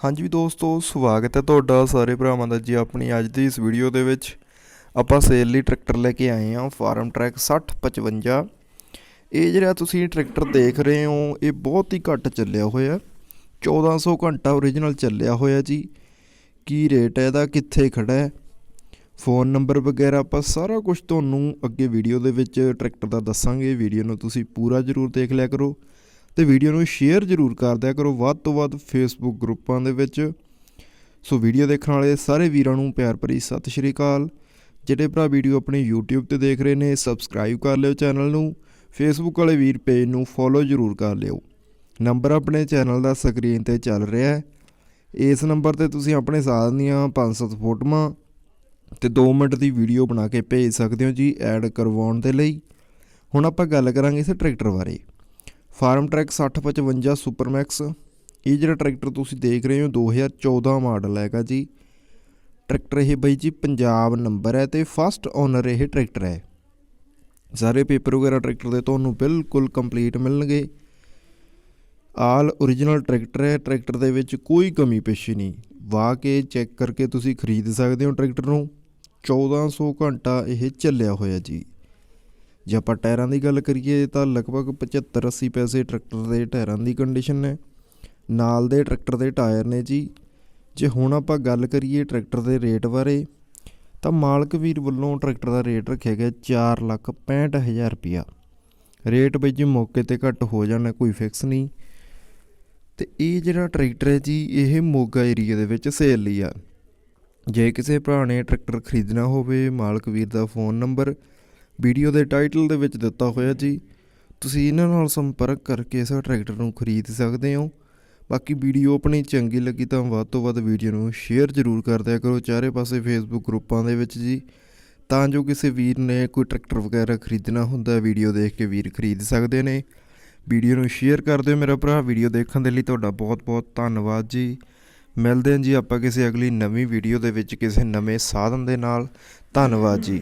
ਹਾਂਜੀ ਦੋਸਤੋ, ਸਵਾਗਤ ਹੈ ਤੁਹਾਡਾ ਸਾਰੇ ਭਰਾਵਾਂ ਦਾ ਜੀ ਆਪਣੀ ਅੱਜ ਦੀ ਇਸ ਵੀਡੀਓ ਦੇ ਵਿੱਚ। ਆਪਾਂ ਸੇਲ ਲਈ ਟਰੈਕਟਰ ਲੈ ਕੇ ਆਏ ਹਾਂ ਫਾਰਮ ਟਰੈਕ 6055 ਇਹ ਜਿਹੜਾ ਤੁਸੀਂ ਟਰੈਕਟਰ ਦੇਖ ਰਹੇ ਹੋ, ਇਹ ਬਹੁਤ ਹੀ ਘੱਟ ਚੱਲਿਆ ਹੋਇਆ 1400 ਘੰਟਾ ਓਰੀਜਨਲ ਚੱਲਿਆ ਹੋਇਆ ਜੀ। ਕੀ ਰੇਟ ਹੈ ਇਹਦਾ, ਕਿੱਥੇ ਖੜਾ ਹੈ? ਫੋਨ ਨੰਬਰ ਵਗੈਰਾ ਆਪਾਂ ਸਾਰਾ ਕੁਝ ਤੁਹਾਨੂੰ ਅੱਗੇ ਵੀਡੀਓ ਦੇ ਵਿੱਚ ਟਰੈਕਟਰ ਦਾ ਦੱਸਾਂਗੇ। ਵੀਡੀਓ ਨੂੰ ਤੁਸੀਂ ਪੂਰਾ ਜ਼ਰੂਰ ਦੇਖ ਲਿਆ ਕਰੋ। ਤੇ ਵੀਡੀਓ ਨੂੰ ਸ਼ੇਅਰ ਜ਼ਰੂਰ ਕਰ ਦਿਆ ਕਰੋ। ਵੱਧ ਤੋਂ ਵੱਧ ਫੇਸਬੁੱਕ ਗਰੁੱਪਾਂ ਦੇ ਵਿੱਚ। ਸੋ ਵੀਡੀਓ ਦੇਖਣ ਵਾਲੇ ਸਾਰੇ ਵੀਰਾਂ ਨੂੰ ਪਿਆਰ ਭਰੀ ਸਤਿ ਸ਼੍ਰੀ ਅਕਾਲ। ਜਿਹੜੇ ਭਰਾ ਵੀਡੀਓ ਆਪਣੇ YouTube ਤੇ ਦੇਖ ਰਹੇ ਨੇ ਸਬਸਕ੍ਰਾਈਬ ਕਰ ਲਿਓ ਚੈਨਲ ਨੂੰ। ਫੇਸਬੁੱਕ ਵਾਲੇ ਵੀਰ ਪੇਜ ਨੂੰ ਫੋਲੋ ਜ਼ਰੂਰ ਕਰ ਲਿਓ। ਨੰਬਰ ਆਪਣੇ ਚੈਨਲ ਦਾ ਸਕਰੀਨ ਤੇ ਚੱਲ ਰਿਹਾ ਹੈ। ਇਸ ਨੰਬਰ ਤੇ ਤੁਸੀਂ ਆਪਣੇ ਸਾਥ ਦੀਆਂ 5-7 ਫੋਟੋਆਂ ਤੇ 2 ਮਿੰਟ ਦੀ ਵੀਡੀਓ ਬਣਾ ਕੇ ਭੇਜ ਸਕਦੇ ਹੋ ਜੀ ਐਡ ਕਰਵਾਉਣ ਦੇ ਲਈ। ਹੁਣ ਆਪਾਂ ਗੱਲ ਕਰਾਂਗੇ ਇਸ ਟਰੈਕਟਰ ਬਾਰੇ। Farmtrac 6055 supermax. ਇਹ ਜਿਹੜਾ ਟਰੈਕਟਰ ਤੁਸੀਂ ਦੇਖ ਰਹੇ ਹੋ 2014 ਮਾਡਲ ਹੈਗਾ ਜੀ। ਟਰੈਕਟਰ ਇਹ ਬਾਈ ਜੀ ਪੰਜਾਬ ਨੰਬਰ ਹੈ ਤੇ ਫਸਟ ਓਨਰ ਇਹ ਟਰੈਕਟਰ ਹੈ। ਸਾਰੇ ਪੇਪਰ ਵਗੈਰਾ ਟਰੈਕਟਰ ਦੇ ਤੁਹਾਨੂੰ ਬਿਲਕੁਲ ਕੰਪਲੀਟ ਮਿਲਣਗੇ। ਆਲ origignal ਟਰੈਕਟਰ ਹੈ, ਟਰੈਕਟਰ ਦੇ ਵਿੱਚ ਕੋਈ ਕਮੀ ਪੇਸ਼ੀ ਨਹੀਂ। ਵਾਹ ਕੇ ਚੈੱਕ ਕਰਕੇ ਤੁਸੀਂ ਖਰੀਦ ਸਕਦੇ ਹੋ ਟਰੈਕਟਰ ਨੂੰ। 1400 ਘੰਟਾ ਇਹ ਚੱਲਿਆ ਹੋਇਆ ਜੀ। ਜੇ ਆਪਾਂ ਟਾਇਰਾਂ ਦੀ ਗੱਲ ਕਰੀਏ ਤਾਂ ਲਗਭਗ 75 80 ਪੈਸੇ ਟਰੈਕਟਰ ਦੇ ਟਾਇਰਾਂ ਦੀ ਕੰਡੀਸ਼ਨ ਹੈ ਨਾਲ ਦੇ ਟਰੈਕਟਰ ਦੇ ਟਾਇਰ ਨੇ ਜੀ। ਜੇ ਹੁਣ ਆਪਾਂ ਗੱਲ ਕਰੀਏ ਟਰੈਕਟਰ ਦੇ ਰੇਟ ਬਾਰੇ, ਤਾਂ ਮਾਲਕ ਵੀਰ ਵੱਲੋਂ ਟਰੈਕਟਰ ਦਾ ਰੇਟ ਰੱਖਿਆ ਗਿਆ 4 ਲੱਖ 65000 ਰੁਪਿਆ ਰੇਟ ਬਈ ਜੀ ਮੌਕੇ ਤੇ ਘੱਟ ਹੋ ਜਾਣਾ, ਕੋਈ ਫਿਕਸ ਨਹੀਂ। ਤੇ ਇਹ ਜਿਹੜਾ ਟਰੈਕਟਰ ਹੈ ਜੀ, ਇਹ ਮੋਗਾ ਏਰੀਆ ਦੇ ਵਿੱਚ ਸੇਲ ਲਈ ਆ। ਜੇ ਕਿਸੇ ਭਰਾ ਨੇ ਟਰੈਕਟਰ ਖਰੀਦਣਾ ਹੋਵੇ, ਮਾਲਕ ਵੀਰ ਦਾ ਫੋਨ ਨੰਬਰ ਵੀਡੀਓ ਦੇ ਟਾਈਟਲ ਦੇ ਵਿੱਚ ਦਿੱਤਾ ਹੋਇਆ ਜੀ। ਤੁਸੀਂ ਇਹਨਾਂ ਨਾਲ ਸੰਪਰਕ ਕਰਕੇ ਇਸ ਟਰੈਕਟਰ ਨੂੰ ਖਰੀਦ ਸਕਦੇ ਹੋ। ਬਾਕੀ ਵੀਡੀਓ ਆਪਣੀ ਚੰਗੀ ਲੱਗੀ ਤਾਂ ਵੱਧ ਤੋਂ ਵੱਧ ਵੀਡੀਓ ਨੂੰ ਸ਼ੇਅਰ ਜ਼ਰੂਰ ਕਰ ਦਿਆ ਕਰੋ ਚਾਰੇ ਪਾਸੇ ਫੇਸਬੁੱਕ ਗਰੁੱਪਾਂ ਦੇ ਵਿੱਚ ਜੀ। ਤਾਂ ਜੋ ਕਿਸੇ ਵੀਰ ਨੇ ਕੋਈ ਟਰੈਕਟਰ ਵਗੈਰਾ ਖਰੀਦਣਾ ਹੁੰਦਾ, ਵੀਡੀਓ ਦੇਖ ਕੇ ਵੀਰ ਖਰੀਦ ਸਕਦੇ ਨੇ। ਵੀਡੀਓ ਨੂੰ ਸ਼ੇਅਰ ਕਰ ਦਿਓ ਮੇਰਾ ਭਰਾ। ਵੀਡੀਓ ਦੇਖਣ ਦੇ ਲਈ ਤੁਹਾਡਾ ਬਹੁਤ ਬਹੁਤ ਧੰਨਵਾਦ ਜੀ। ਮਿਲਦੇ ਹਾਂ ਜੀ ਆਪਾਂ ਕਿਸੇ ਅਗਲੀ ਨਵੀਂ ਵੀਡੀਓ ਦੇ ਵਿੱਚ ਕਿਸੇ ਨਵੇਂ ਸਾਧਨ ਦੇ ਨਾਲ। ਧੰਨਵਾਦ ਜੀ।